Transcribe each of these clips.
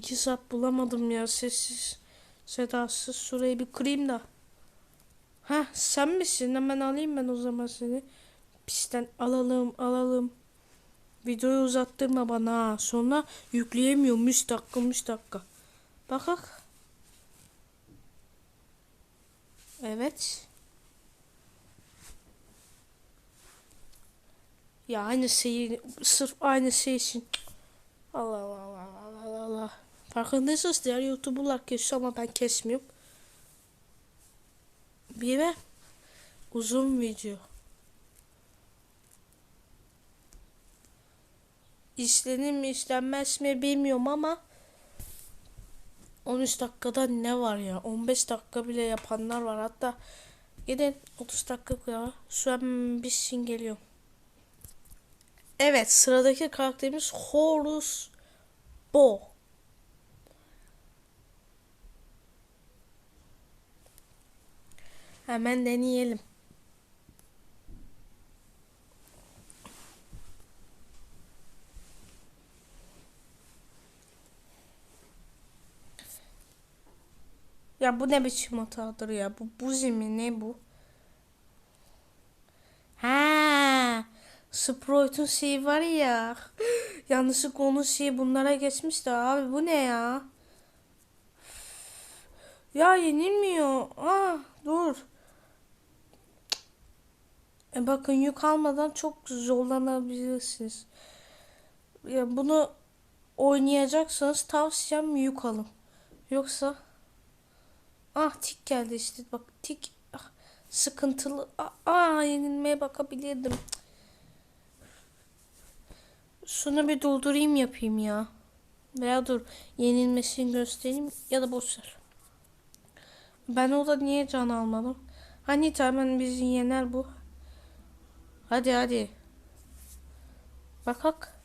İki saat bulamadım ya sessiz sedasız şurayı bir kırayım da. Ha sen misin? Hemen alayım ben o zaman seni. Pisten alalım alalım. Videoyu uzattırma bana. Sonra yükleyemiyorum. 3 dakika 3 dakika. Bak bak. Evet. Ya aynı şeyi sırf aynı şey için. Farkındaysanız diğer YouTuber'lar kesiyor ama ben kesmiyorum. Bir ve uzun video. İzlenir mi izlenmez mi bilmiyorum ama 13 dakikada ne var ya 15 dakika bile yapanlar var hatta gidin 30 dakika ya şu an bir şey geliyor. Evet sıradaki karakterimiz Horus Bo. Hemen deneyelim. Ya bu ne biçim hatadır ya? Bu buzi mi ne bu? Ha, Sprite'un şeyi var ya. Yanlışlıkla onun şeyi bunlara geçmiş de abi bu ne ya? Ya yenilmiyor. Ah dur. E bakın yük almadan çok zorlanabilirsiniz. Ya bunu oynayacaksanız tavsiyem yük alın. Yoksa ah tik geldi işte bak tik ah, sıkıntılı. Ah, ah yenilmeye bakabilirdim. Şunu bir doldurayım yapayım ya. Veya dur yenilmesini göstereyim ya da boş ver. Ben orada niye can almadım? Hani hemen bizi yener bu. Hadi hadi. Bakak.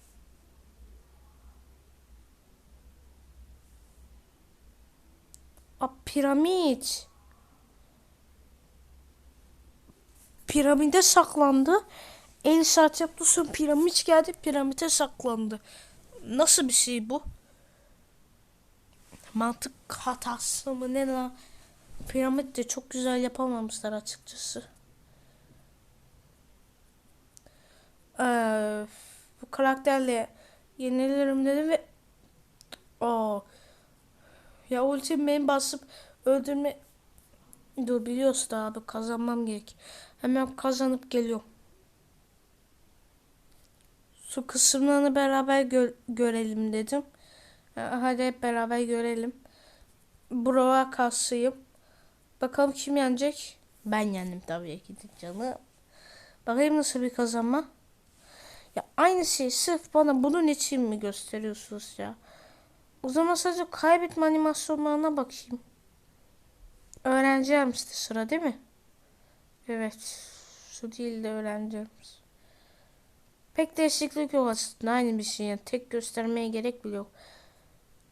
A piramit. Piramide saklandı. El saat yaptı sonra piramit geldi piramite saklandı. Nasıl bir şey bu? Mantık hatası mı ne lan? Piramit de çok güzel yapamamışlar açıkçası. Bu karakterle yenilirim dedim ve Aa. Ya ultim beni basıp öldürme Dur biliyorsun da abi kazanmam gerek. Hemen kazanıp geliyorum. Su kısımlarını beraber gö görelim dedim. Hadi hep beraber görelim. Brova kasıyım. Bakalım kim yenecek? Ben yendim tabii ki canım. Bakayım nasıl bir kazanma. Ya aynı şey sırf bana bunun için mi gösteriyorsunuz ya? O zaman sadece kaybetme animasyonlarına bakayım. Öğreneceğimiz sıra değil mi? Evet. Şu değil de öğreneceğimiz. Pek değişiklik yok aslında. Aynı bir şey. Yani tek göstermeye gerek bile yok.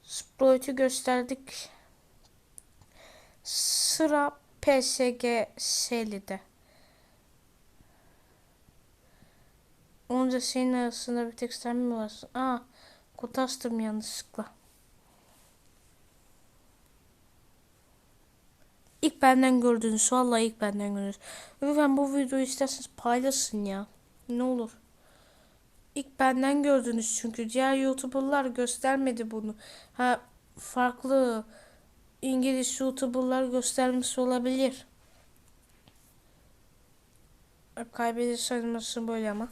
Sprite'ü gösterdik. Sıra PSG Seli'de. Onca şeyin arasında bir tek sen mi varsın? Aa, kod astım yanlışlıkla. İlk benden gördünüz. Vallahi ilk benden gördünüz. Lütfen bu videoyu isterseniz paylaşın ya. Ne olur. İlk benden gördünüz çünkü diğer YouTuber'lar göstermedi bunu. Ha farklı İngiliz YouTuber'lar göstermiş olabilir. Kaybediş sayılması böyle ama.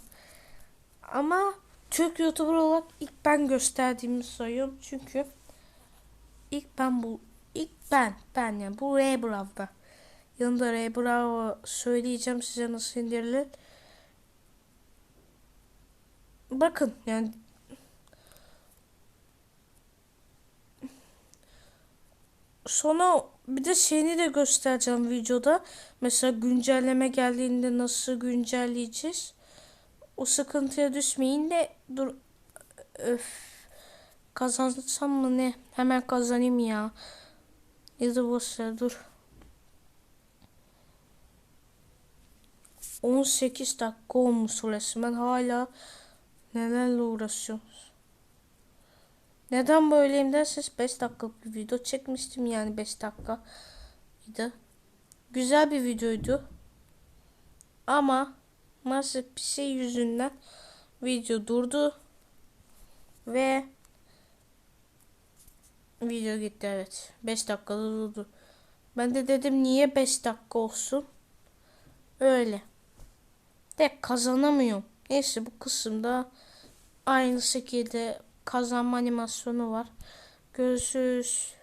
Ama Türk YouTuber olarak ilk ben gösterdiğimi sayıyorum. Çünkü ilk ben bu ilk ben ben yani bu Ray Brav'da. Yanında Ray Bravo söyleyeceğim size nasıl indirilir. Bakın yani sonra bir de şeyini de göstereceğim videoda. Mesela güncelleme geldiğinde nasıl güncelleyeceğiz. O sıkıntıya düşmeyin de dur öf kazansam mı ne? Hemen kazanayım ya. Ya da boş dur. 18 dakika olmuş resmen hala nelerle uğraşıyoruz. Neden böyleyim derseniz 5 dakikalık bir video çekmiştim yani 5 dakika. Güzel bir videoydu. Ama maalesef bir şey yüzünden video durdu. Ve video gitti evet. 5 dakikada durdu. Ben de dedim niye 5 dakika olsun. Öyle. De kazanamıyorum. Neyse bu kısımda aynı şekilde kazanma animasyonu var. Görüşürüz.